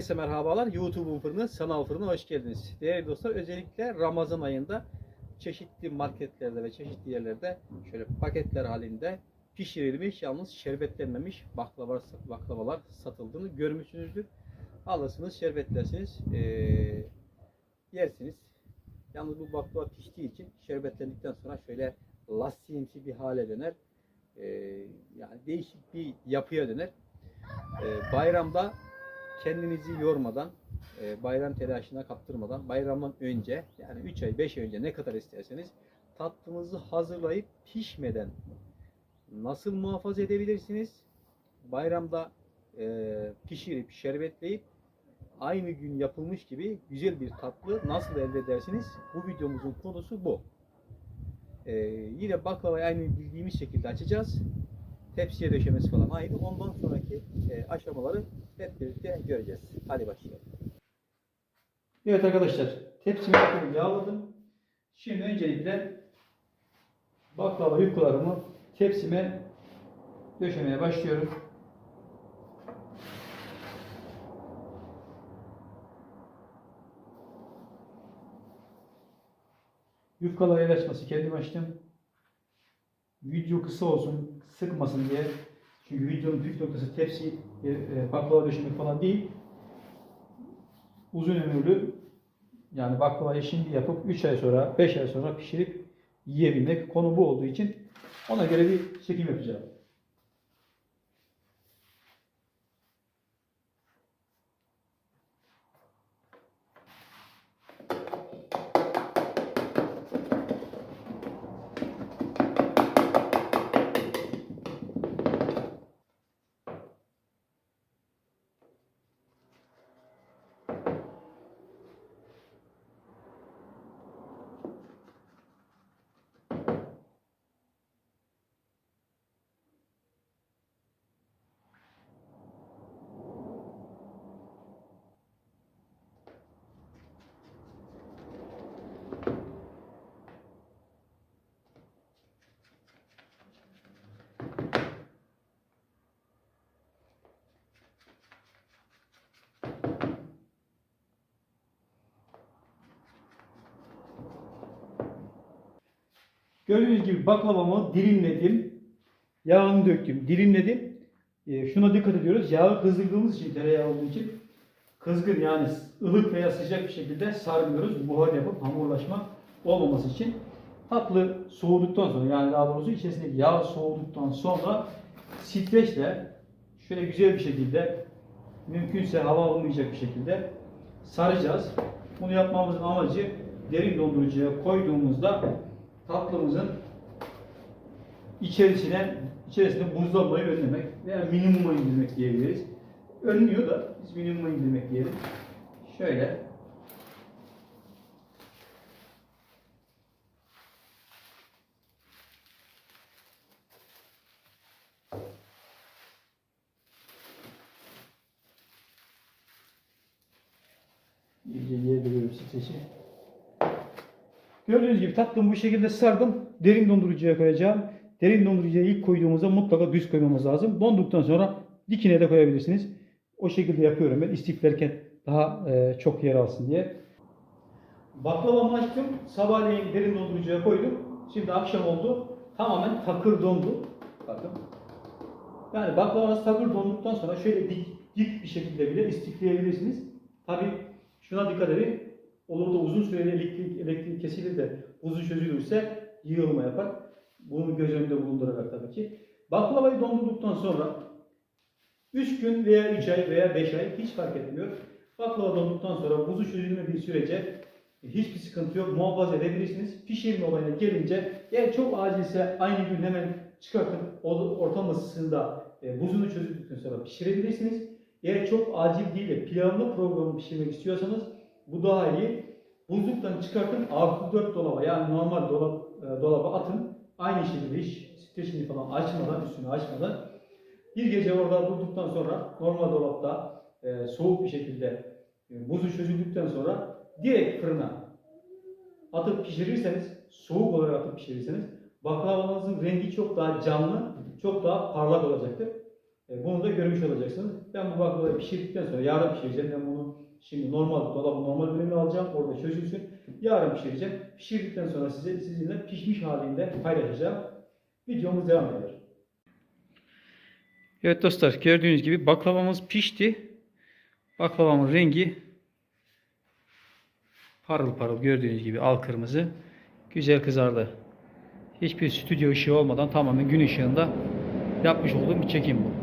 Herkese merhabalar. YouTube'un fırını, sanal fırına hoş geldiniz. Değerli dostlar, özellikle Ramazan ayında çeşitli marketlerde ve çeşitli yerlerde şöyle paketler halinde pişirilmiş, yalnız şerbetlenmemiş baklavalar, baklavalar satıldığını görmüşsünüzdür. Alırsınız, şerbetlersiniz, eee, yersiniz. Yalnız bu baklava piştiği için şerbetlendikten sonra şöyle lastiğimsi bir hale döner. Eee, yani değişik bir yapıya döner. Eee, bayramda kendinizi yormadan, e, bayram telaşına kaptırmadan, bayramdan önce yani 3 ay 5 ay önce ne kadar isterseniz tatlınızı hazırlayıp pişmeden nasıl muhafaza edebilirsiniz? Bayramda e, pişirip şerbetleyip aynı gün yapılmış gibi güzel bir tatlı nasıl elde edersiniz? Bu videomuzun konusu bu. E, yine baklavayı aynı bildiğimiz şekilde açacağız. Tepsiye döşemesi falan ayrı. Ondan sonraki e, aşamaları hep birlikte göreceğiz. Hadi başlayalım. Evet arkadaşlar, tepsimi yağladım. Şimdi öncelikle baklava yufkalarımı tepsime döşemeye başlıyorum. Yufkalar el açması kendim açtım. Video kısa olsun, sıkmasın diye. Çünkü videonun püf noktası tepsi, e, e, baklava döşemek falan değil. Uzun ömürlü yani baklavayı şimdi yapıp 3 ay sonra, 5 ay sonra pişirip yiyebilmek konu bu olduğu için ona göre bir çekim yapacağım. Gördüğünüz gibi baklavamı dilimledim. Yağını döktüm, dilimledim. Ee, şuna dikkat ediyoruz. Yağı kızdırdığımız için, tereyağı olduğu için kızgın yani ılık veya sıcak bir şekilde sarmıyoruz. Buhar yapıp hamurlaşma olmaması için. Tatlı soğuduktan sonra yani daha doğrusu içerisindeki yağ soğuduktan sonra streçle şöyle güzel bir şekilde mümkünse hava almayacak bir şekilde saracağız. Bunu yapmamızın amacı derin dondurucuya koyduğumuzda tatlımızın içerisine içerisinde buzlanmayı önlemek veya minimuma indirmek diyebiliriz. Önlüyor da biz minimuma indirmek diyelim. Şöyle iyice yediriyorum streçi. Gördüğünüz gibi tatlımı bu şekilde sardım. Derin dondurucuya koyacağım. Derin dondurucuya ilk koyduğumuzda mutlaka düz koymamız lazım. Donduktan sonra dikine de koyabilirsiniz. O şekilde yapıyorum ben istiflerken daha e, çok yer alsın diye. Baklavamı açtım. Sabahleyin derin dondurucuya koydum. Şimdi akşam oldu. Tamamen takır dondu. Bakın. Yani baklavanız takır donduktan sonra şöyle dik, dik bir şekilde bile istifleyebilirsiniz. Tabi şuna dikkat edin. Olur da uzun süreli elektrik, elektrik kesilir de buzu çözülürse yığılma yapar. Bunu göz önünde bulundurarak tabii ki. Baklavayı dondurduktan sonra 3 gün veya 3 ay veya 5 ay hiç fark etmiyor. Baklava donduktan sonra buzu çözülmediği sürece hiçbir sıkıntı yok. Muhafaza edebilirsiniz. Pişirme olayına gelince eğer çok acilse aynı gün hemen çıkartıp o- ortam ısısında e, buzunu çözüldükten sonra pişirebilirsiniz. Eğer çok acil değil de planlı programı pişirmek istiyorsanız bu daha iyi. Buzluktan çıkartın artı 4 dolaba yani normal dolap, e, dolaba atın. Aynı şekilde hiç streçini falan açmadan, üstünü açmadan. Bir gece orada durduktan sonra normal dolapta e, soğuk bir şekilde e, buzu çözüldükten sonra direkt fırına atıp pişirirseniz, soğuk olarak atıp pişirirseniz baklavanızın rengi çok daha canlı, çok daha parlak olacaktır. E, bunu da görmüş olacaksınız. Ben bu baklavayı pişirdikten sonra yarın pişireceğim. Ben bunu şimdi normal dolabın normal bölümünü alacağım. Orada çözülsün. Yarın pişireceğim. Pişirdikten sonra size sizinle pişmiş halinde paylaşacağım. Videomuz devam eder. Evet dostlar gördüğünüz gibi baklavamız pişti. Baklavamın rengi parıl parıl gördüğünüz gibi al kırmızı. Güzel kızardı. Hiçbir stüdyo ışığı olmadan tamamen gün ışığında yapmış olduğum bir çekim bu.